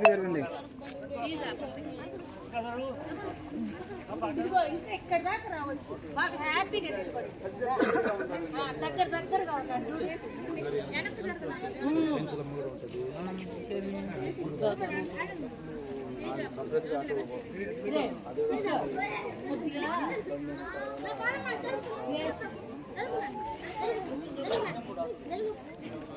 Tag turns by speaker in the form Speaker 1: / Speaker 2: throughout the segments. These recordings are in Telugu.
Speaker 1: వెనక్కి జరగండి?
Speaker 2: ఇదిగో ఇంకా ఇక్కడ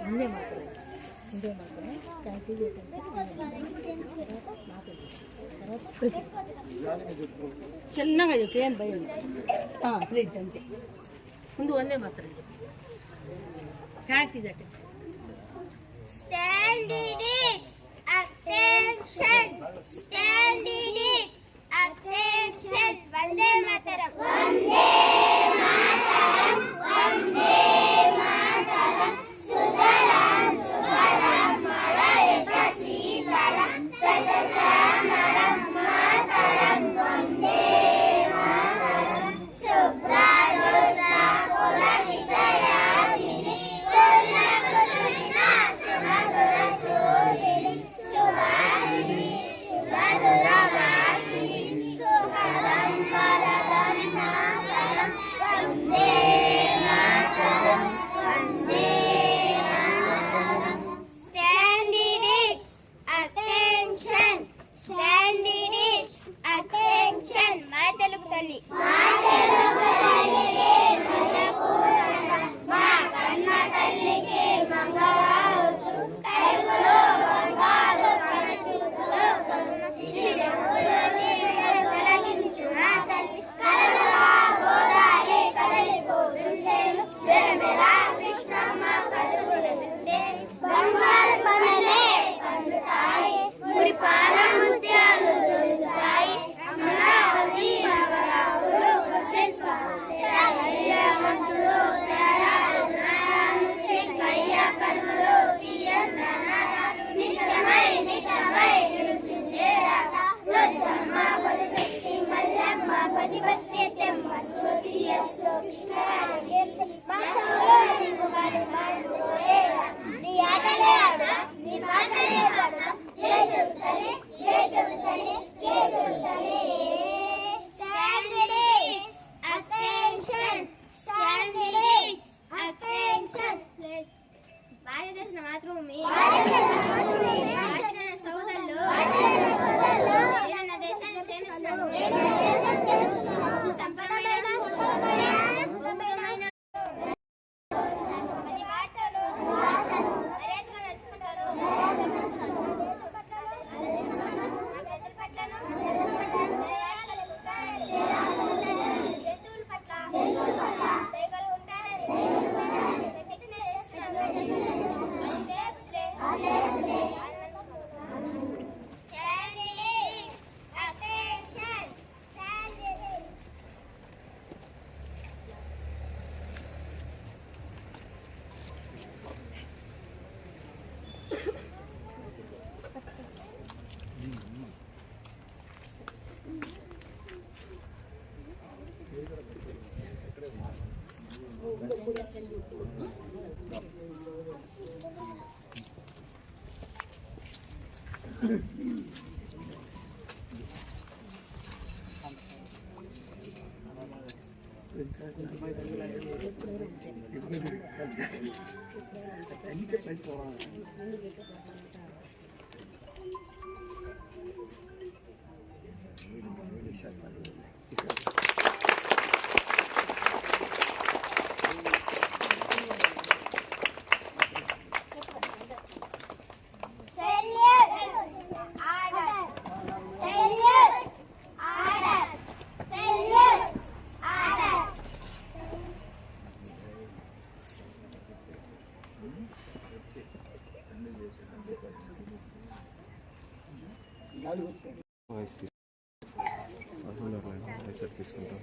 Speaker 2: ముందే మాత్రమే ముందే మాత్రమే క్యాన్సిల్ చేసాను చిన్నగా చెప్పి భయం ప్లీజ్ అంతే
Speaker 3: ಒಂದು ಒಂದೇ ಮಾತ್ರ. Stand is attention stand is attention stand is Vande Mataram Vande Mataram Vande lo voy a hacer.
Speaker 1: తీసుకుంటాం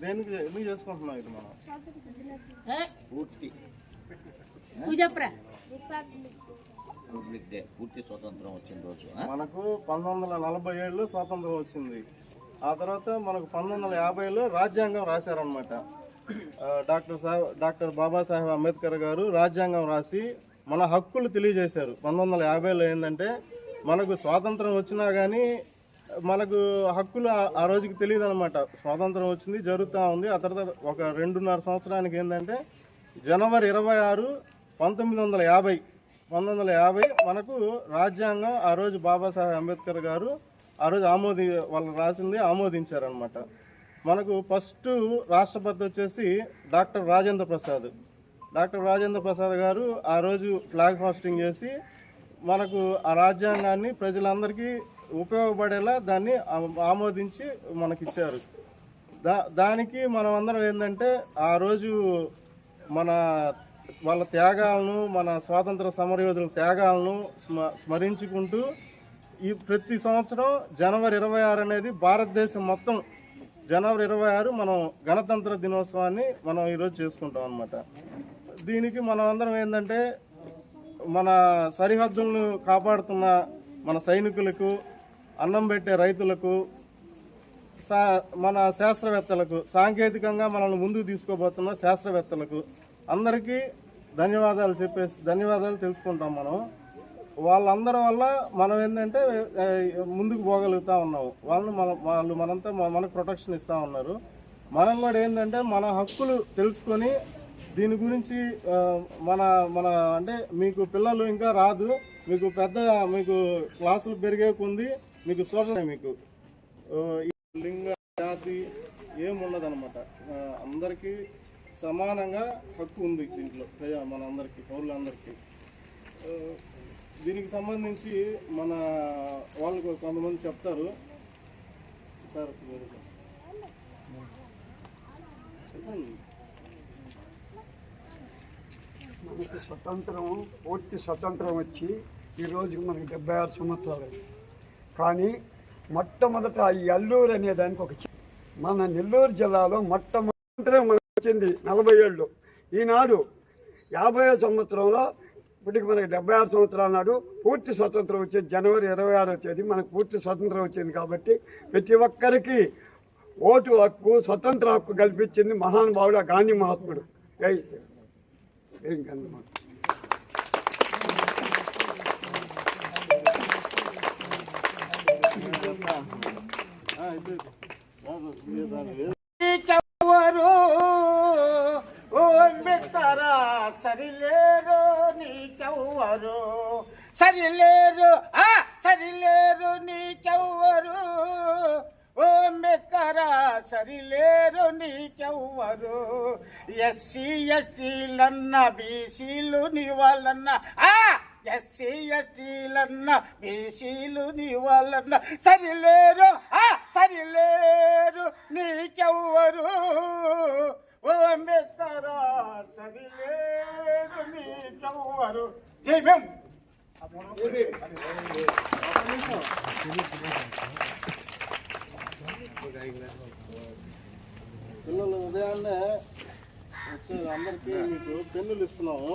Speaker 4: దేనికి ఎందుకు చేసుకుంటున్నాం ఇది మనం
Speaker 5: పూర్తి రిపబ్లిక్ డే పూర్తి స్వతంత్రం వచ్చిన రోజు?
Speaker 4: మనకు పంతొమ్మిది వందల నలభై ఏడులో స్వాతంత్రం వచ్చింది ఆ తర్వాత మనకు పంతొమ్మిది వందల యాభైలో రాజ్యాంగం రాశారనమాట డాక్టర్ సాహెబ్ డాక్టర్ బాబాసాహెబ్ అంబేద్కర్ గారు రాజ్యాంగం రాసి మన హక్కులు తెలియజేశారు. పంతొమ్మిది వందల యాభైలో ఏంటంటే మనకు స్వాతంత్రం వచ్చినా కానీ మనకు హక్కులు ఆ- రోజుకి తెలియదు అనమాట స్వాతంత్రం వచ్చింది జరుగుతూ ఉంది. ఆ తర్వాత ఒక రెండున్నర సంవత్సరానికి ఏంటంటే జనవరి ఇరవై ఆరు పంతొమ్మిది వందల యాభై పంతొమ్మిది వందల యాభై మనకు రాజ్యాంగం ఆ రోజు బాబాసాహెబ్ అంబేద్కర్ గారు ఆ రోజు ఆమోది వాళ్ళు రాసింది ఆమోదించారనమాట మనకు ఫస్ట్ రాష్ట్రపతి వచ్చేసి డాక్టర్ రాజేంద్ర ప్రసాద్. డాక్టర్ రాజేంద్ర ప్రసాద్ గారు ఆ రోజు ఫ్లాగ్ హాస్టింగ్ చేసి మనకు ఆ రాజ్యాంగాన్ని ప్రజలందరికీ ఉపయోగపడేలా దాన్ని ఆమోదించి మనకిచ్చారు. దా దానికి మనం అందరం ఏంటంటే ఆ రోజు మన వాళ్ళ త్యాగాలను మన స్వాతంత్ర సమరయోధుల త్యాగాలను స్మ స్మరించుకుంటూ ఈ ప్రతి సంవత్సరం జనవరి ఇరవై ఆరు అనేది భారతదేశం మొత్తం జనవరి ఇరవై ఆరు మనం గణతంత్ర దినోత్సవాన్ని మనం ఈరోజు చేసుకుంటాం అనమాట దీనికి మనం అందరం ఏంటంటే మన సరిహద్దులను కాపాడుతున్న మన సైనికులకు అన్నం పెట్టే రైతులకు సా మన శాస్త్రవేత్తలకు సాంకేతికంగా మనల్ని ముందుకు తీసుకోబోతున్న శాస్త్రవేత్తలకు అందరికీ ధన్యవాదాలు చెప్పేసి ధన్యవాదాలు తెలుసుకుంటాం మనం. వాళ్ళందరి వల్ల మనం ఏంటంటే ముందుకు పోగలుగుతూ ఉన్నాము వాళ్ళని మన వాళ్ళు మనంతా మనకు ప్రొటెక్షన్ ఇస్తూ ఉన్నారు. మనం కూడా ఏంటంటే మన హక్కులు తెలుసుకొని దీని గురించి మన మన అంటే మీకు పిల్లలు ఇంకా రాదు. మీకు పెద్ద మీకు క్లాసులు పెరిగే కొంది మీకు సోషల్ మీకు. ఈ లింగ జాతి ఏముండదు అనమాట అందరికీ సమానంగా హక్కు ఉంది దీంట్లో. మనందరికీ మన అందరికీ పౌరులందరికీ. దీనికి సంబంధించి మన వాళ్ళు కొంతమంది చెప్తారు. సార్ మీరు చెప్పండి.
Speaker 6: మనకి స్వతంత్రం పూర్తి స్వతంత్రం వచ్చి ఈరోజు మనకి డెబ్బై ఆరు సంవత్సరాలు కానీ మొట్టమొదట ఈ అల్లూరు అనే దానికి ఒక మన నెల్లూరు జిల్లాలో మొట్టమొదటి మనకు వచ్చింది నలభై ఏళ్ళు. ఈనాడు యాభై సంవత్సరంలో ఇప్పటికి మనకి డెబ్బై ఆరు సంవత్సరాల నాడు పూర్తి స్వతంత్రం వచ్చింది జనవరి ఇరవై ఆరో తేదీ మనకు పూర్తి స్వతంత్రం వచ్చింది కాబట్టి ప్రతి ఒక్కరికి ఓటు హక్కు స్వతంత్ర హక్కు కల్పించింది మహానుభావుడు గాంధీ మహాత్ముడు జై శ్రీరామ్. ఏం కన్నమాట
Speaker 7: అంబేద్కరా సరిలేరు నీకెవ్వరు. సరిలేరు ఆ సరిలేరు నీకెవ్వరు. ఓ అంబేద్కరా సరిలేరు నీకెవ్వరు. ఎస్సీ ఎస్టీలన్న బీసీలు నీ వాళ్ళన్న ఆ ఎస్సీ ఎస్టీలన్న బీసీలు నీ వాళ్ళన్న సరిలేరు ఆ సరిలేరు నీకెవ్వరు. ఓ అంబేద్కరా నీకెవ్వరు జై భీమ్.
Speaker 4: పిల్లలు ఉదయాన్నే వచ్చారు అందరికీ మీకు పెన్నులు ఇస్తున్నాము.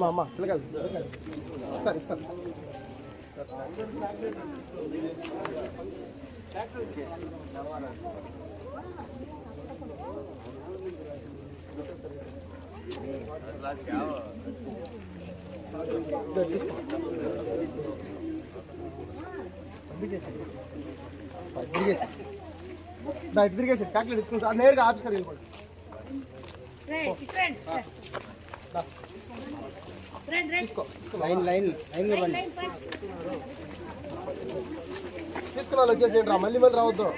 Speaker 3: మా వాళ్ళంతా ఏదన్నా
Speaker 8: ఇస్తారు క్యాక్లెట్ పంపించేసి సార్ నేరుగా ఆఫీస్ గారు వెళ్ళిపోండి
Speaker 3: నేరుగా ఆఫీస్కి వెళ్ళిపోండి
Speaker 8: లైన్ లైన్ లైన్ ఇవ్వండి తీసుకున్న వాళ్ళు వచ్చేసి రా మళ్ళీ మళ్ళీ రావద్దు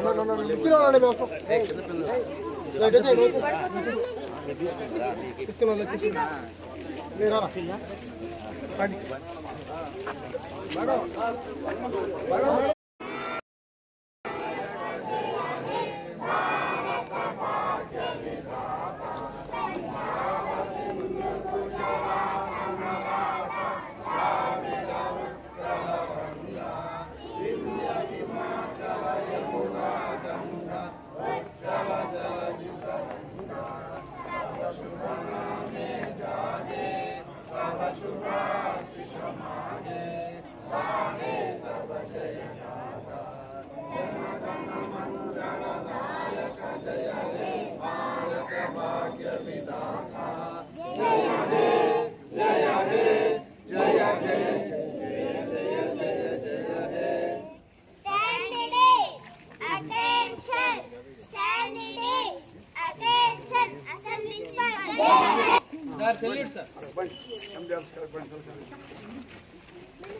Speaker 8: ఉండండి, మేము తీసుకున్న వాళ్ళు వచ్చేసి మీరు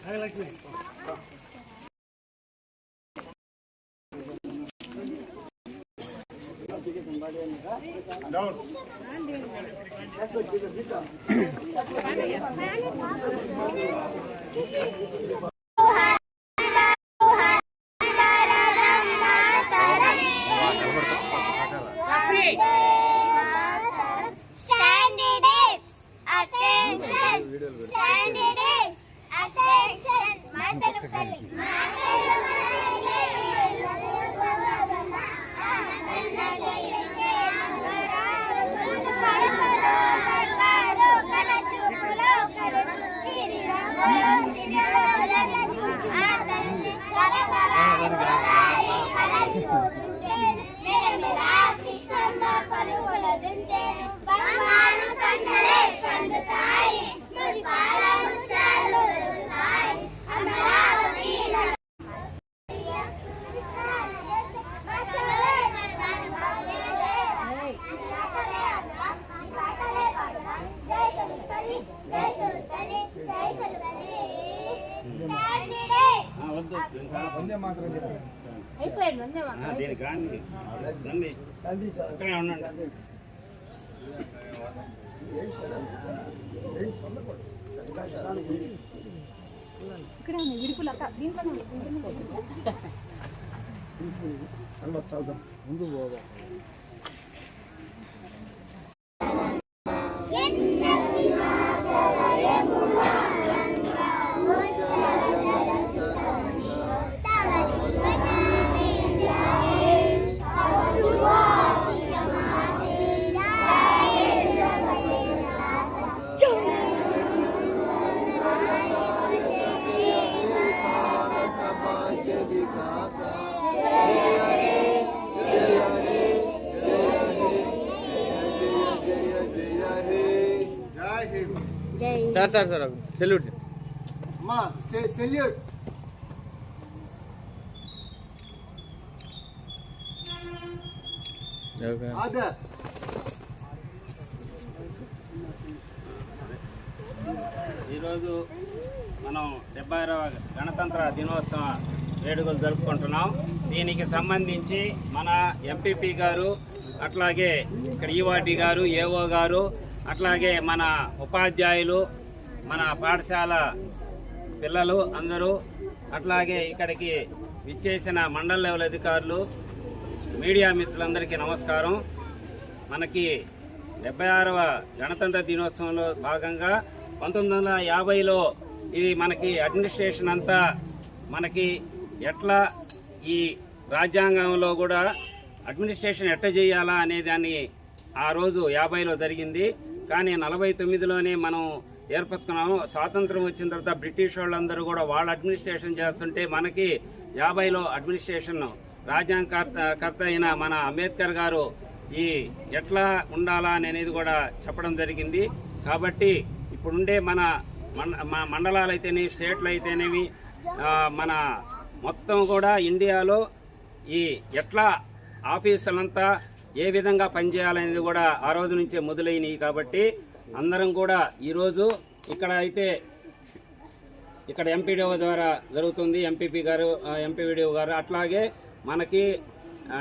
Speaker 8: Down. Standard
Speaker 9: is attention.
Speaker 3: 在里 మాకు? ఇక్కడ విడుపులు అక్క? దీంట్లో
Speaker 8: సార్ సెల్యూట్ అమ్మా సెల్యూట్.
Speaker 10: ఈరోజు మనం డెబ్బై గణతంత్ర దినోత్సవ వేడుకలు జరుపుకుంటున్నాం. దీనికి సంబంధించి మన ఎంపీపీ గారు అట్లాగే ఇక్కడ ఈవాటి గారు ఏఓ గారు అట్లాగే మన ఉపాధ్యాయులు మన పాఠశాల పిల్లలు అందరూ అట్లాగే ఇక్కడికి విచ్చేసిన మండల లెవెల్ అధికారులు మీడియా మిత్రులందరికీ నమస్కారం. మనకి డెబ్బై ఆరవ గణతంత్ర దినోత్సవంలో భాగంగా పంతొమ్మిది వందల యాభైలో ఇది మనకి అడ్మినిస్ట్రేషన్ అంతా మనకి ఎట్లా ఈ రాజ్యాంగంలో కూడా అడ్మినిస్ట్రేషన్ ఎట్ట చేయాలా అనే దాన్ని ఆ రోజు యాభైలో జరిగింది. కానీ నలభై తొమ్మిదిలోనే మనం ఏర్పరచుకున్నాము. స్వాతంత్రం వచ్చిన తర్వాత బ్రిటిష్ వాళ్ళందరూ కూడా వాళ్ళ అడ్మినిస్ట్రేషన్ చేస్తుంటే మనకి యాభైలో అడ్మినిస్ట్రేషన్ రాజ్యాంగకర్త కర్త అయిన మన అంబేద్కర్ గారు ఈ ఎట్లా ఉండాలా అనేది కూడా చెప్పడం జరిగింది. కాబట్టి ఇప్పుడుండే మన మన- మండలాలు అయితేనేవి స్టేట్లు అయితేనేవి మన మొత్తం కూడా ఇండియాలో ఈ ఎట్లా ఆఫీసులంతా ఏ విధంగా పనిచేయాలనేది కూడా ఆ రోజు నుంచే మొదలైనవి కాబట్టి అందరం కూడా ఈరోజు ఇక్కడ అయితే ఇక్కడ ఎంపీడీఓ ద్వారా జరుగుతుంది ఎంపీపీ గారు ఎంపీవీడీఓ గారు. అట్లాగే మనకి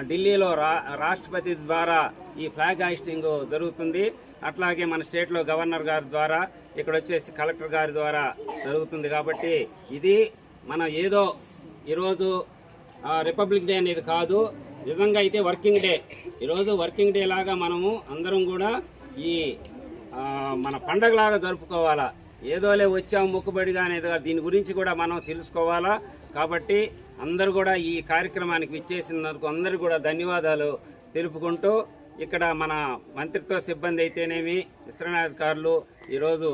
Speaker 10: ఢిల్లీలో రా రాష్ట్రపతి ద్వారా ఈ ఫ్లాగ్ హాయిస్టింగ్ జరుగుతుంది. అట్లాగే మన స్టేట్లో గవర్నర్ గారి ద్వారా ఇక్కడ వచ్చేసి కలెక్టర్ గారి ద్వారా జరుగుతుంది కాబట్టి ఇది మన ఏదో ఈరోజు రిపబ్లిక్ డే అనేది కాదు. నిజంగా అయితే వర్కింగ్ డే. ఈరోజు వర్కింగ్ డే లాగా మనము అందరం కూడా ఈ మన పండగలాగా జరుపుకోవాలా? ఏదోలే వచ్చాము మొక్కుబడిగా అనేది దీని గురించి కూడా మనం తెలుసుకోవాలా? కాబట్టి అందరూ కూడా ఈ కార్యక్రమానికి విచ్చేసినందుకు అందరూ కూడా ధన్యవాదాలు తెలుపుకుంటూ ఇక్కడ మన మంత్రిత్వ సిబ్బంది అయితేనేమి విస్తరణాధికారులు ఈరోజు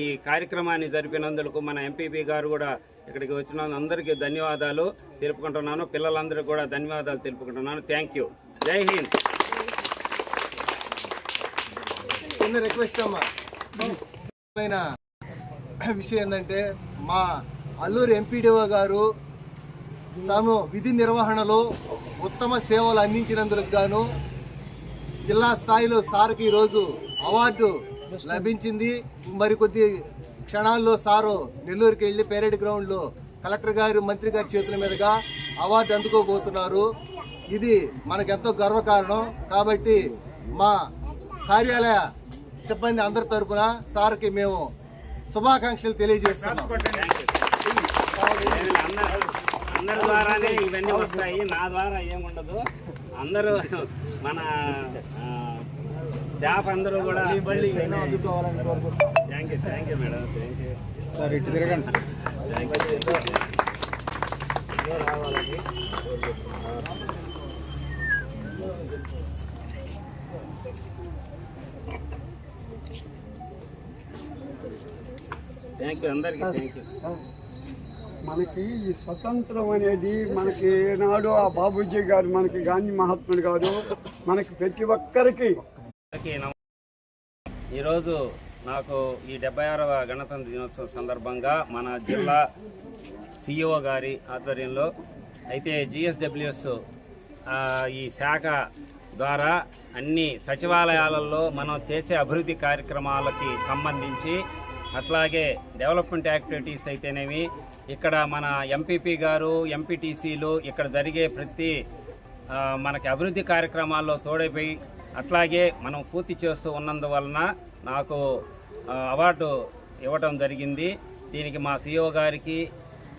Speaker 10: ఈ కార్యక్రమాన్ని జరిపినందుకు మన ఎంపీపీ గారు కూడా ఇక్కడికి వచ్చిన అందరికీ ధన్యవాదాలు తెలుపుకుంటున్నాను. పిల్లలందరికీ కూడా ధన్యవాదాలు తెలుపుకుంటున్నాను. థ్యాంక్ యూ జై హింద్.
Speaker 11: చిన్న రిక్వెస్ట్ అమ్మా. విషయం ఏంటంటే మా అల్లూరు ఎంపీడీఓ గారు తాను విధి నిర్వహణలో ఉత్తమ సేవలు అందించినందుకు గాను జిల్లా స్థాయిలో సార్కి ఈరోజు అవార్డు లభించింది. మరికొద్ది క్షణాల్లో సారు నెల్లూరుకి వెళ్ళి పేరెడ్ గ్రౌండ్లో కలెక్టర్ గారు మంత్రి గారి చేతుల మీదుగా అవార్డు అందుకోబోతున్నారు. ఇది మనకెంతో గర్వకారణం. కాబట్టి మా కార్యాలయ సిబ్బంది అందరి తరపున సార్కి మేము శుభాకాంక్షలు తెలియజేస్తున్నాం.
Speaker 10: నేను అందరు ద్వారానే ఇవన్నీ వస్తాయి. నా ద్వారా ఏముండదు అందరూ మన స్టాఫ్ అందరూ కూడా thank you thank you madam thank you.
Speaker 11: Sir ఇటు తిరగండి.
Speaker 10: Thank you. అందరికీ
Speaker 6: మనకి ఈ స్వతంత్రం అనేది మనకి ఏనాడు ఆ బాబూజీ గారు మనకి గాంధీ మహాత్ముడు గారు మనకి ప్రతి ఒక్కరికి
Speaker 10: ఈరోజు నాకు ఈ డెబ్బై ఆరవ గణతంత్ర దినోత్సవం సందర్భంగా మన జిల్లా సిఇఓ గారి ఆధ్వర్యంలో అయితే జిఎస్డబ్ల్యూఎస్ ఈ శాఖ ద్వారా అన్ని సచివాలయాలలో మనం చేసే అభివృద్ధి కార్యక్రమాలకి సంబంధించి అట్లాగే డెవలప్మెంట్ యాక్టివిటీస్ అయితేనేమి ఇక్కడ మన ఎంపీపీ గారు ఎంపీటీసీలు ఇక్కడ జరిగే ప్రతి మనకి అభివృద్ధి కార్యక్రమాల్లో తోడైపోయి అట్లాగే మనం పూర్తి చేస్తూ ఉన్నందువలన నాకు అవార్డు ఇవ్వటం జరిగింది. దీనికి మా సిఇఓ గారికి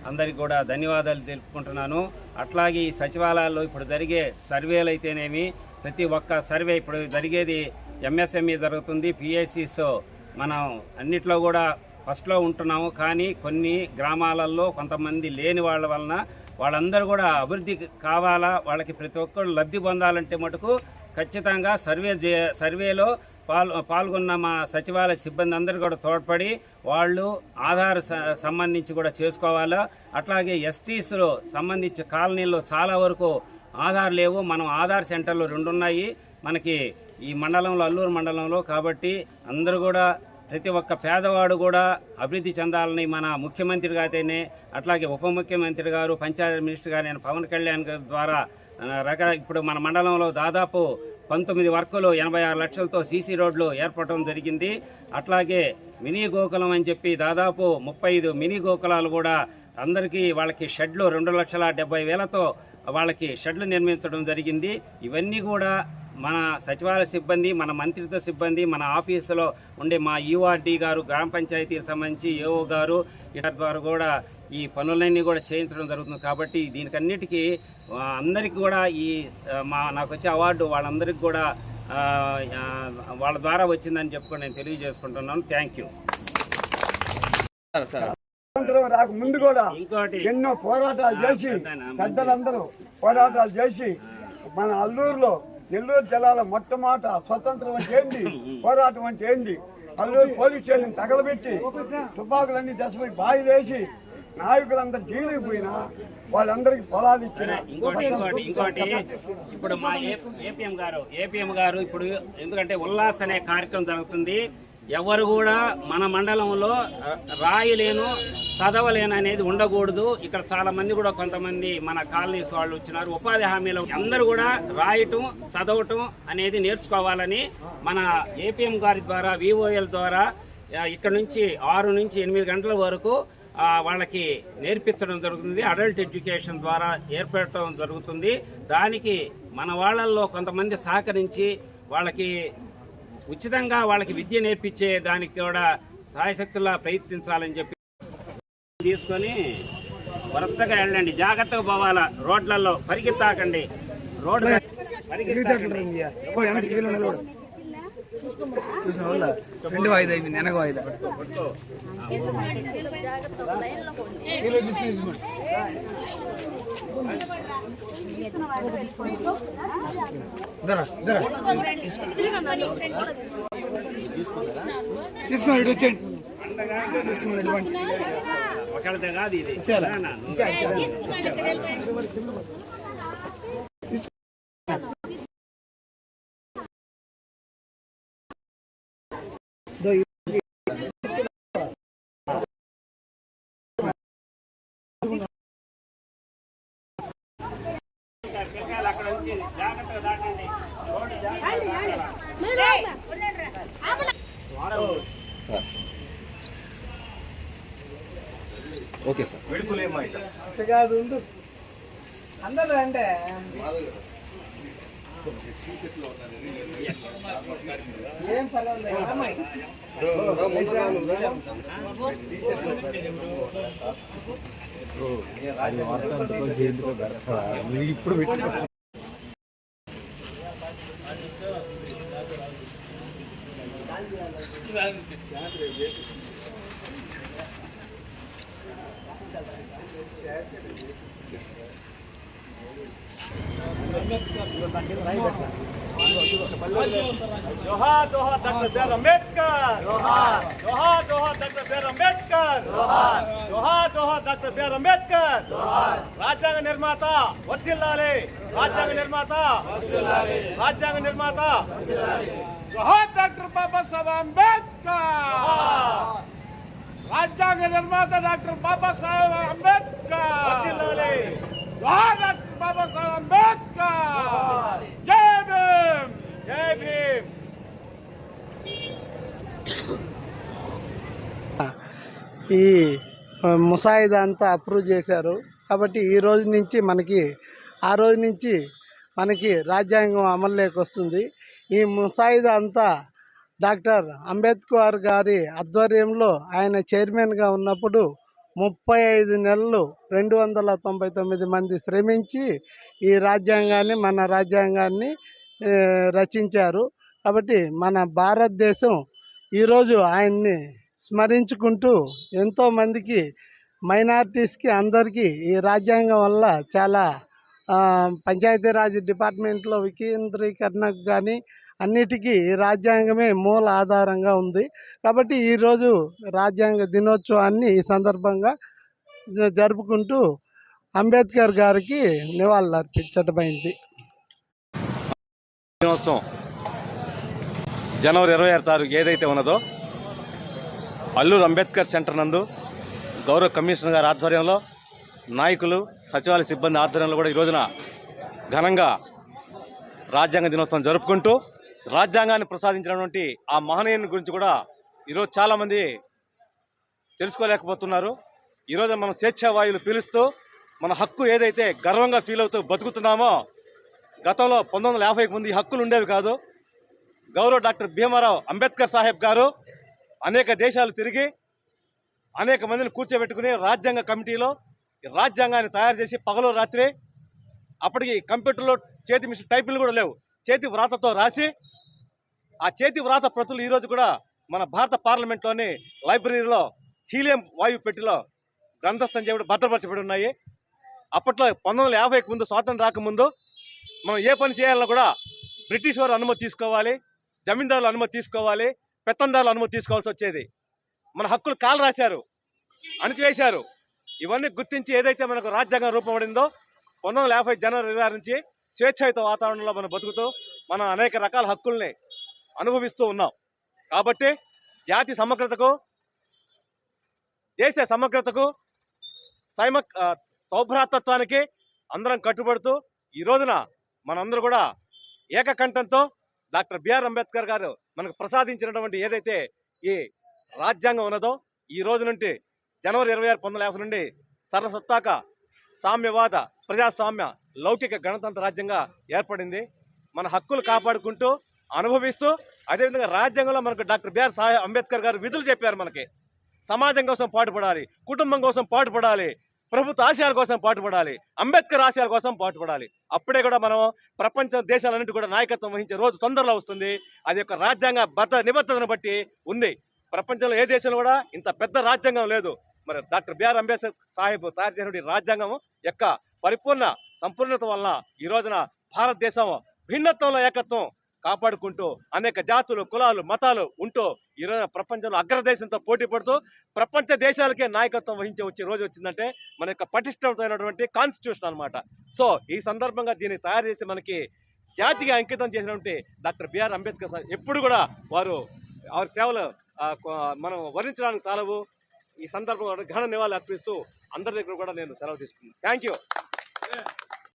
Speaker 10: అందరికి కూడా ధన్యవాదాలు తెలుపుకుంటున్నాను. అట్లాగే ఈ సచివాలయాల్లో ఇప్పుడు జరిగే సర్వేలు అయితేనేమి ప్రతి ఒక్క సర్వే ఇప్పుడు జరిగేది ఎంఎస్ఎంఈ జరుగుతుంది పిఎస్సిస్ మనం అన్నిట్లో కూడా ఫస్ట్లో ఉంటున్నాము. కానీ కొన్ని గ్రామాలలో కొంతమంది లేని వాళ్ళ వలన వాళ్ళందరూ కూడా అభివృద్ధి కావాలా? వాళ్ళకి ప్రతి ఒక్కరు లబ్ధి పొందాలంటే మటుకు ఖచ్చితంగా సర్వే సర్వేలో పాల్ పాల్గొన్న మా సచివాలయ సిబ్బంది అందరూ కూడా తోడ్పడి వాళ్ళు ఆధార్ సంబంధించి కూడా చేసుకోవాలా? అట్లాగే ఎస్టీస్లో సంబంధించి కాలనీల్లో చాలా వరకు ఆధార్ లేవు. మనం ఆధార్ సెంటర్లు రెండు ఉన్నాయి మనకి ఈ మండలంలో అల్లూరు మండలంలో కాబట్టి అందరూ కూడా ప్రతి ఒక్క పేదవాడు కూడా అభివృద్ధి చెందాలని మన ముఖ్యమంత్రి గారితేనే అట్లాగే ఉప ముఖ్యమంత్రి గారు పంచాయతీ మినిస్టర్ గారు నేను పవన్ కళ్యాణ్ గారి ద్వారా ఆ, రకాల ఇప్పుడు మన మండలంలో దాదాపు పంతొమ్మిది వర్కులు ఎనభై ఆరు లక్షలతో సీసీ రోడ్లు ఏర్పడటం జరిగింది. అట్లాగే మినీ గోకులం అని చెప్పి దాదాపు ముప్పై ఐదు మినీ గోకులాలు కూడా అందరికీ వాళ్ళకి షెడ్లు రెండు లక్షల డెబ్బై వేలతో వాళ్ళకి షెడ్లు నిర్మించడం జరిగింది. ఇవన్నీ కూడా మన సచివాలయ సిబ్బంది మన మంత్రిత్వ సిబ్బంది మన ఆఫీసులో ఉండే మా యూఆర్డి గారు గ్రామ పంచాయతీకి సంబంధించి ఏఓ గారు ఇతర ద్వారా కూడా ఈ పనులన్నీ కూడా చేయించడం జరుగుతుంది. కాబట్టి దీనికన్నిటికీ అందరికీ కూడా ఈ మా నాకు వచ్చే అవార్డు వాళ్ళందరికీ కూడా వాళ్ళ ద్వారా వచ్చిందని చెప్పుకొని నేను తెలియజేసుకుంటున్నాను. థ్యాంక్ యూ
Speaker 6: స్వతంత్రం రాక ముందు కూడా
Speaker 10: ఇంకోటి.
Speaker 6: ఎన్నో పోరాటాలు చేసి పెద్దలందరూ పోరాటాలు చేసి మన అల్లూరులో నెల్లూరు జిల్లాలో మొట్టమొదట స్వతంత్రం అంటే ఏంది? పోరాటం అంటే ఏంది? అల్లూరు పోలీస్ స్టేషన్ తగలబెట్టి తుపాకులన్నీ దశపై బాయి వేసి నాయకులందరూ జైలుకి పోయినా వాళ్ళందరికీ పొలాలు ఇచ్చిన.
Speaker 10: ఇంకోటి ఇంకోటి ఇంకోటి. ఇప్పుడు మా ఏపీఎం గారు ఏపీఎం గారు ఇప్పుడు ఎందుకంటే ఉల్లాస్ అనే కార్యక్రమం జరుగుతుంది. ఎవరు కూడా మన మండలంలో రాయలేను చదవలేను అనేది ఉండకూడదు. ఇక్కడ చాలా మంది కూడా కొంతమంది మన కాలనీస్ వాళ్ళు వచ్చినారు. ఉపాధి హామీలు అందరూ కూడా రాయటం చదవటం అనేది నేర్చుకోవాలని మన ఏపీఎం గారి ద్వారా విఓఎల్ ద్వారా ఇక్కడ నుంచి ఆరు నుంచి ఎనిమిది గంటల వరకు వాళ్ళకి నేర్పించడం జరుగుతుంది. అడల్ట్ ఎడ్యుకేషన్ ద్వారా ఏర్పడటం జరుగుతుంది. దానికి మన వాళ్ళల్లో కొంతమంది సహకరించి వాళ్ళకి ఉచితంగా వాళ్ళకి విద్య నేర్పించే దానికి కూడా సాయశక్తులా ప్రయత్నించాలని చెప్పి తీసుకొని వరుసగా వెళ్ళండి. జాగ్రత్తగా పోవాలా. రోడ్లలో పరిగెత్తాకండి. రోడ్డు.
Speaker 11: రెండు వాయిదా అయిపోయింది వెనక వాయిదా తీసుకున్నాడు ఇటు వచ్చేయండి.
Speaker 10: ఒకళ్ళదే కాదు ఇది నా, నువ్వు పిల్లకాయలు అక్కడ ఉంచి జాగ్రత్తగా దాటండి రోడ్డు జాగ్రత్తగా
Speaker 1: ఓకే సార్
Speaker 11: అందరూ అంటే ఏం పర్వాలేదు. ఇప్పుడు
Speaker 1: ఇప్పుడు పెట్టి
Speaker 7: జోహార్ జోహార్ డాక్టర్ బిఆర్ అంబేద్కర్ జోహార్ జోహార్ జోహార్ డాక్టర్ బిఆర్ అంబేద్కర్ జోహార్ జోహార్ జోహార్ డాక్టర్ బిఆర్ అంబేద్కర్ జోహార్ రాజ్యాంగ నిర్మాత వర్ధిల్లాలి రాజ్యాంగ నిర్మాత వర్ధిల్లాలి రాజ్యాంగ నిర్మాత జోహార్ డాక్టర్ బాబాసాహెబ్ అంబేద్కర్ రాజ్యాంగ నిర్మాత డాక్టర్ బాబాసాహెబ్ అంబేద్కర్ వర్ధిల్లాలి జోహార్ డాక్టర్ బాబాసాహెబ్ అంబేద్కర్ జై భీమ్ జై భీమ్
Speaker 11: ఈ ముసాయిదా అంతా అప్రూవ్ చేశారు. కాబట్టి ఈ రోజు నుంచి మనకి ఆ రోజు నుంచి మనకి రాజ్యాంగం అమల్లోకి వస్తుంది. ఈ ముసాయిదా అంతా డాక్టర్ అంబేద్కర్ గారి ఆధ్వర్యంలో ఆయన చైర్మన్గా ఉన్నప్పుడు ముప్పై ఐదు నెలలు రెండు వందల తొంభై తొమ్మిది మంది శ్రమించి ఈ రాజ్యాంగాన్ని మన రాజ్యాంగాన్ని రచించారు. కాబట్టి మన భారతదేశం ఈరోజు ఆయన్ని స్మరించుకుంటూ ఎంతోమందికి మైనారిటీస్కి అందరికీ ఈ రాజ్యాంగం వల్ల చాలా పంచాయతీరాజ్ డిపార్ట్మెంట్లో వికేంద్రీకరణకు కానీ అన్నిటికీ ఈ రాజ్యాంగమే మూల ఆధారంగా ఉంది. కాబట్టి ఈరోజు రాజ్యాంగ దినోత్సవాన్ని ఈ సందర్భంగా జరుపుకుంటూ అంబేద్కర్ గారికి నివాళులు అర్పించడమైంది
Speaker 12: దినోత్సవం. జనవరి ఇరవై ఆరు తారీఖు ఏదైతే ఉన్నదో అల్లూరు అంబేద్కర్ సెంటర్ నందు గౌరవ కమిషనర్ గారి ఆధ్వర్యంలో నాయకులు సచివాలయ సిబ్బంది ఆధ్వర్యంలో కూడా ఈ రోజున ఘనంగా రాజ్యాంగ దినోత్సవం జరుపుకుంటూ రాజ్యాంగాన్ని ప్రసాదించినటువంటి ఆ మహనీయుని గురించి కూడా ఈరోజు చాలామంది తెలుసుకోలేకపోతున్నారు. ఈరోజు మనం స్వేచ్ఛా వాయువులు పీలుస్తూ మన హక్కు ఏదైతే గర్వంగా ఫీల్ అవుతూ బతుకుతున్నామో గతంలో పంతొమ్మిది వందల యాభైకి ముందు ఈ హక్కులు ఉండేవి కాదు. గౌరవ డాక్టర్ భీమారావు అంబేద్కర్ సాహెబ్ గారు అనేక దేశాలు తిరిగి అనేక మందిని కూర్చోబెట్టుకుని రాజ్యాంగ కమిటీలో రాజ్యాంగాన్ని తయారు చేసి పగలు రాత్రి అప్పటికి కంప్యూటర్లో చేతి మిషన్ టైపులు కూడా లేవు. చేతి వ్రాతతో రాసి ఆ చేతి వ్రాత ప్రతులు ఈరోజు కూడా మన భారత పార్లమెంట్లోని లైబ్రరీలో హీలియం వాయువు పెట్టిలో గ్రంథస్థం చేయబడి భద్రపరచబడి ఉన్నాయి. అప్పట్లో పంతొమ్మిది వందల యాభైకి ముందు స్వాతంత్రం రాకముందు మనం ఏ పని చేయాలన్నా కూడా బ్రిటిష్ వారు అనుమతి తీసుకోవాలి జమీందారులు అనుమతి తీసుకోవాలి పెత్తందారులు అనుమతి తీసుకోవాల్సి వచ్చేది. మన హక్కులు కాలు రాశారు అణిచివేశారు. ఇవన్నీ గుర్తించి ఏదైతే మనకు రాజ్యాంగం రూపబడిందో పంతొమ్మిది వందల యాభై జనవరి ఇరవై నుంచి స్వేచ్ఛాయుత వాతావరణంలో మనం బతుకుతూ మనం అనేక రకాల హక్కుల్ని అనుభవిస్తూ ఉన్నాం. కాబట్టి జాతి సమగ్రతకు దేశ సమగ్రతకు సైమ సౌభ్రాతత్వానికి అందరం కట్టుబడుతూ ఈ రోజున మనందరూ కూడా ఏకకంఠంతో డాక్టర్ బిఆర్ అంబేద్కర్ గారు మనకు ప్రసాదించినటువంటి ఏదైతే ఈ రాజ్యాంగం ఉన్నదో ఈ రోజు నుండి జనవరి ఇరవై ఆరు పంతొమ్మిది యాభై నుండి సర్వసత్తాక సామ్యవాద ప్రజాస్వామ్య లౌకిక గణతంత్ర రాజ్యంగా ఏర్పడింది. మన హక్కులు కాపాడుకుంటూ అనుభవిస్తూ అదేవిధంగా రాజ్యాంగంలో మనకు డాక్టర్ బిఆర్ సాహెబ్ అంబేద్కర్ గారు విధులు చెప్పారు మనకి. సమాజం కోసం పాటుపడాలి కుటుంబం కోసం పాటుపడాలి ప్రభుత్వ ఆశయాల కోసం పాటుపడాలి. అంబేద్కర్ ఆశయాల కోసం పాటుపడాలి. అప్పుడే కూడా మనం ప్రపంచ దేశాలన్నింటి కూడా నాయకత్వం వహించే రోజు తొందరలో వస్తుంది. అది యొక్క రాజ్యాంగ బద్ద నిబద్ధతను బట్టి ఉంది. ప్రపంచంలో ఏ దేశంలో కూడా ఇంత పెద్ద రాజ్యాంగం లేదు. మరి డాక్టర్ బిఆర్ అంబేద్కర్ సాహెబ్ తయారు చేసినటువంటి రాజ్యాంగం యొక్క పరిపూర్ణ సంపూర్ణత వలన ఈ రోజున భారతదేశం భిన్నత్వంలో ఏకత్వం కాపాడుకుంటూ అనేక జాతులు కులాలు మతాలు ఉంటూ ఈ ప్రపంచంలో అగ్రదేశంతో పోటీ పడుతూ ప్రపంచ దేశాలకే నాయకత్వం వహించే వచ్చే రోజు వచ్చిందంటే మన యొక్క పటిష్టమైనటువంటి కాన్స్టిట్యూషన్ అనమాట సో ఈ సందర్భంగా దీన్ని తయారు చేసి మనకి జాతికి అంకితం చేసినటువంటి డాక్టర్ బిఆర్ అంబేద్కర్ సార్ ఎప్పుడు కూడా వారు వారి సేవలు మనం వర్ణించడానికి చాలవు. ఈ సందర్భంగా ఘన నివాళులు అర్పిస్తూ అందరి దగ్గర కూడా నేను సెలవు తీసుకున్నాను థ్యాంక్ యూ